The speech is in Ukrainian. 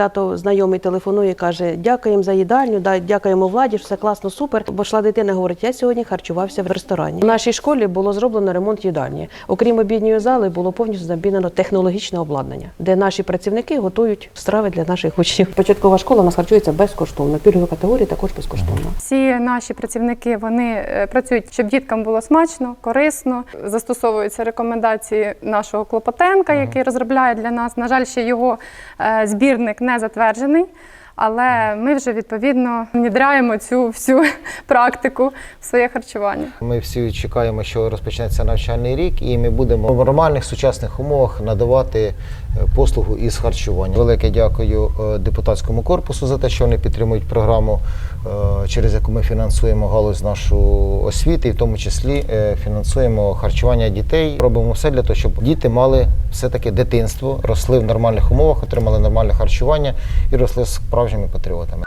Тато знайомий телефонує, каже: дякуємо за їдальню, да, дякуємо владі, все класно, супер. Бо йшла дитина, говорить, я сьогодні харчувався в ресторані. У нашій школі було зроблено ремонт їдальні. Окрім обідньої зали, було повністю замінено технологічне обладнання, де наші працівники готують страви для наших учнів. Початкова школа у нас харчується безкоштовно. Пільгові категорії також безкоштовно. Всі наші працівники вони е, працюють, щоб діткам було смачно, корисно. Застосовуються рекомендації нашого Клопотенка, який розробляє для нас. На жаль, ще його е, збірник не затверджений. Але ми вже відповідно внідряємо цю всю практику в своє харчування. Ми всі чекаємо, що розпочнеться навчальний рік, і ми будемо в нормальних сучасних умовах надавати е, послугу із харчування. Велике дякую е, депутатському корпусу за те, що вони підтримують програму, через яку ми фінансуємо галузь нашу освіти, і в тому числі е, фінансуємо харчування дітей. Робимо все для того, щоб діти мали все-таки дитинство, росли в нормальних умовах, отримали нормальне харчування і росли справжніми патріотами.